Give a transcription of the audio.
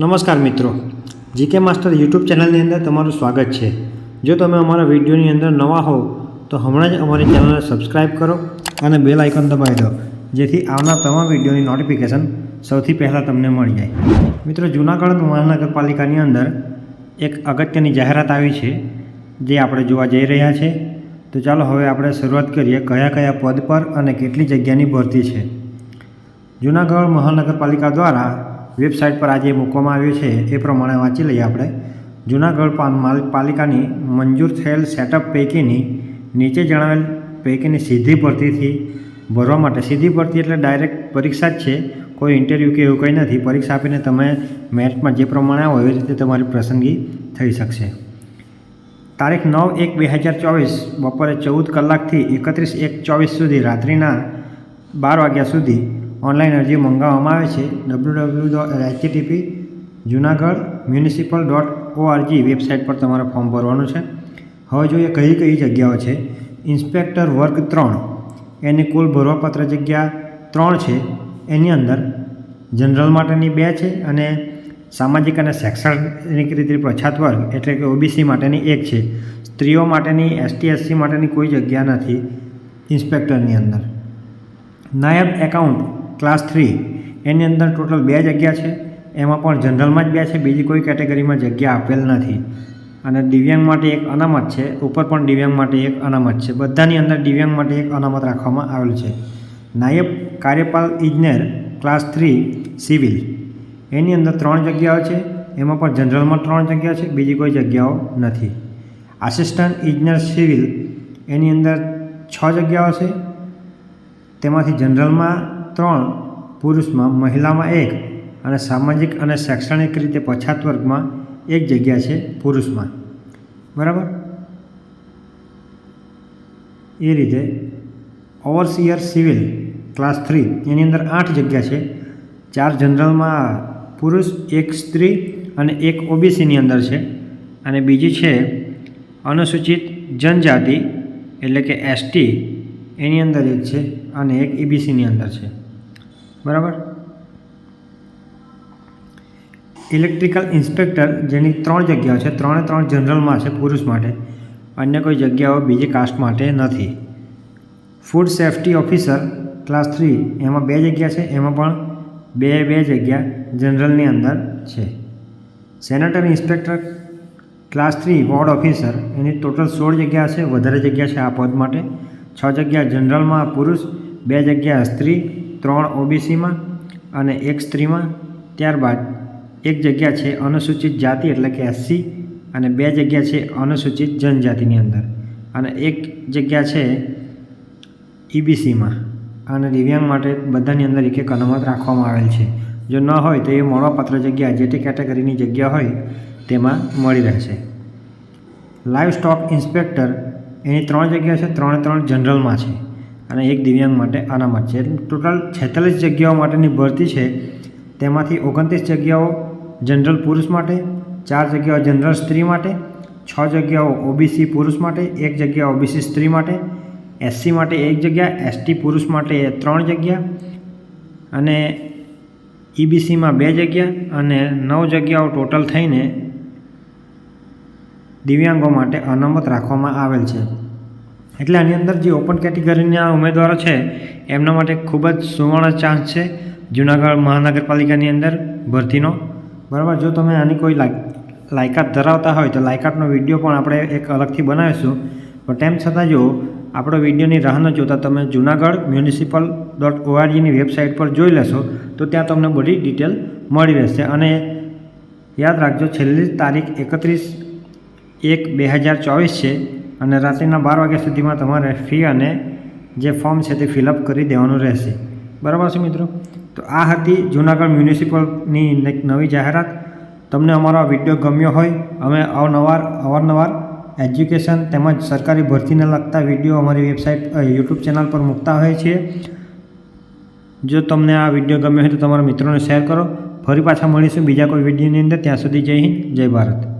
નમસ્કાર મિત્રો. GK master YouTube ચેનલની અંદર તમારું સ્વાગત છે. જો તમે અમારા વિડીયોની અંદર નવા હોવ, તો હમણાં જ અમારી ચેનલને સબસ્ક્રાઈબ કરો અને બેલ આઇકન દબાવી દો, જેથી આવનાર તમામ વિડીયોની નોટિફિકેશન સૌથી પહેલાં તમને મળી જાય. મિત્રો, જૂનાગઢ મહાનગરપાલિકાની અંદર એક અગત્યની જાહેરાત આવી છે, જે આપણે જોવા જઈ રહ્યા છે. તો ચાલો હવે આપણે શરૂઆત કરીએ કયા કયા પદ પર અને કેટલી જગ્યાની ભરતી છે. જૂનાગઢ મહાનગરપાલિકા દ્વારા વેબસાઇટ પર આજે મૂકવામાં આવ્યું છે, એ પ્રમાણે વાંચી લઈએ આપણે. જૂનાગઢ પાલિકાની મંજૂર થયેલ સેટઅપ પૈકીની નીચે જણાવેલ પૈકીની સીધી ભરતીથી ભરવા માટે. સીધી ભરતી એટલે ડાયરેક્ટ પરીક્ષા જ છે, કોઈ ઇન્ટરવ્યૂ કે એવું કંઈ નથી. પરીક્ષા આપીને તમે મેરિટમાં જે પ્રમાણે આવો એવી રીતે તમારી પસંદગી થઈ શકશે. તારીખ નવ એક બે હજાર ચોવીસ, બપોરે ચૌદ કલાકથી એકત્રીસ એક ચોવીસ સુધી, રાત્રિના બાર વાગ્યા સુધી ઓનલાઈન અરજી મંગાવવામાં આવે છે W W dot HTP Junagadh municipal dot ORG website પર તમારે ફોર્મ ભરવાનું છે. હવે જોઈએ કઈ કઈ જગ્યાઓ છે. ઇન્સ્પેક્ટર વર્ગ ત્રણ. એની કુલ ભરવાપત્ર જગ્યા ત્રણ છે. એની અંદર જનરલ માટેની બે છે અને સામાજિક અને શૈક્ષણિક રીતે પછાત વર્ગ એટલે કે ઓબીસી માટેની એક છે. સ્ત્રીઓ માટેની એસટી એસસી માટેની કોઈ જગ્યા નથી ઇન્સ્પેક્ટરની અંદર. નાયબ એકાઉન્ટ ક્લાસ થ્રી એની અંદર ટોટલ બે જગ્યા છે. એમાં પણ જનરલમાં જ બે છે. બીજી કોઈ કેટેગરીમાં જગ્યા આપેલ નથી. અને દિવ્યાંગ માટે એક અનામત છે. ઉપર પણ દિવ્યાંગ માટે એક અનામત છે. બધાની અંદર દિવ્યાંગ માટે એક અનામત રાખવામાં આવેલ છે. નાયબ કાર્યપાલ ઇજનેર ક્લાસ થ્રી સિવિલ એની અંદર ત્રણ જગ્યાઓ છે. એમાં પણ જનરલમાં ત્રણ જગ્યા છે. બીજી કોઈ જગ્યાઓ નથી. આસિસ્ટન્ટ ઇજનેર સિવિલ એની અંદર છ જગ્યાઓ છે. તેમાંથી જનરલમાં ત્રણ પુરુષમાં મહિલામાં એક અને સામાજિક અને શૈક્ષણિક રીતે પછાત વર્ગમાં એક જગ્યા છે પુરુષમાં. બરાબર? એ રીતે ઓવરસીયર સિવિલ ક્લાસ થ્રી એની અંદર આઠ જગ્યા છે. ચાર જનરલમાં પુરુષ, એક સ્ત્રી અને એક ઓબીસીની અંદર છે. અને બીજી છે અનુસૂચિત જનજાતિ એટલે કે એસટી એની અંદર એક છે અને એક ઈબીસીની અંદર છે. બરાબર? ઇલેક્ટ્રિકલ ઇન્સ્પેક્ટર જેની ત્રણ જગ્યાઓ છે, ત્રણે ત્રણ જનરલમાં છે પુરુષ માટે, અન્ય કોઈ જગ્યાઓ બીજી કાસ્ટ માટે નથી. Food safety officer class three એમાં બે જગ્યા છે, એમાં પણ બે બે જગ્યા જનરલની અંદર છે. Sanitary inspector class three ward officer એની ટોટલ સોળ જગ્યા છે વધારે જગ્યા છે આ પદ માટે. છ જગ્યા જનરલમાં પુરુષ, બે જગ્યા સ્ત્રી ત્રણ ઓબીસીમાં અને એક સ્ત્રીમાં. ત્યારબાદ એક જગ્યા છે અનુસૂચિત જાતિ એટલે કે એસસી અને બે જગ્યા છે અનુસૂચિત જનજાતિની અંદર. અને એક જગ્યા છે ઈબીસીમાં. અને દિવ્યાંગ માટે બધાની અંદર એક એક અનુમત રાખવામાં આવેલ છે. જો ન હોય તો એ મળવાપાત્ર જગ્યા જે તે કેટેગરીની જગ્યા હોય તેમાં મળી રહેશે. લાઈવ સ્ટોક ઇન્સ્પેક્ટર એની ત્રણ જગ્યા છે, ત્રણે ત્રણ જનરલમાં છે. અને એક દિવ્યાંગ માટે અનામત છે. ટોટલ છેતાલીસ જગ્યાઓ માટેની ભરતી છે. તેમાંથી ઓગણત્રીસ જગ્યાઓ જનરલ પુરુષ માટે, ચાર જગ્યાઓ જનરલ સ્ત્રી માટે, છ જગ્યાઓ ઓબીસી પુરુષ માટે, એક જગ્યા ઓબીસી સ્ત્રી માટે, એસસી માટે એક જગ્યા, એસટી પુરુષ માટે ત્રણ જગ્યા અને ઈબીસીમાં બે જગ્યા અને નવ જગ્યાઓ ટોટલ થઈને દિવ્યાંગો માટે અનામત રાખવામાં આવેલ છે. એટલે આની અંદર જે ઓપન કેટેગરીના ઉમેદવારો છે, એમના માટે ખૂબ જ સુવર્ણ ચાન્સ છે જુનાગઢ મહાનગરપાલિકાની અંદર ભરતીનો. બરાબર? જો તમે આની કોઈ લાય લાયકાત ધરાવતા હોય તો લાયકાતનો વીડિયો પણ આપણે એક અલગથી બનાવીશું. પણ તેમ છતાં જો આપણો વિડીયોની રાહ ન જોતા તમે જુનાગઢ મ્યુનિસિપલ ડોટ ઓઆરજીની વેબસાઇટ પર જોઈ લેશો, તો ત્યાં તમને બધી ડિટેલ મળી રહેશે. અને યાદ રાખજો, છેલ્લી તારીખ એકત્રીસ એક બે હજાર ચોવીસ છે. અને રાત્રિના બાર વાગ્યા સુધીમાં તમારે ફી અને જે ફોર્મ છે તે ફિલઅપ કરી દેવાનું રહેશે. બરાબર છે મિત્રો? તો આ હતી જૂનાગઢ મ્યુનિસિપલની એક નવી જાહેરાત. તમને અમારો આ વીડિયો ગમ્યો હોય, અમે અવનવાર અવારનવાર એજ્યુકેશન તેમજ સરકારી ભરતીને લગતા વીડિયો અમારી વેબસાઇટ યુટ્યુબ ચેનલ પર મૂકતા હોઈએ છીએ. જો તમને આ વીડિયો ગમ્યો હોય તો તમારા મિત્રોને શેર કરો. ફરી પાછા મળીશું બીજા કોઈ વિડીયોની અંદર. ત્યાં સુધી જય હિન્દ, જય ભારત.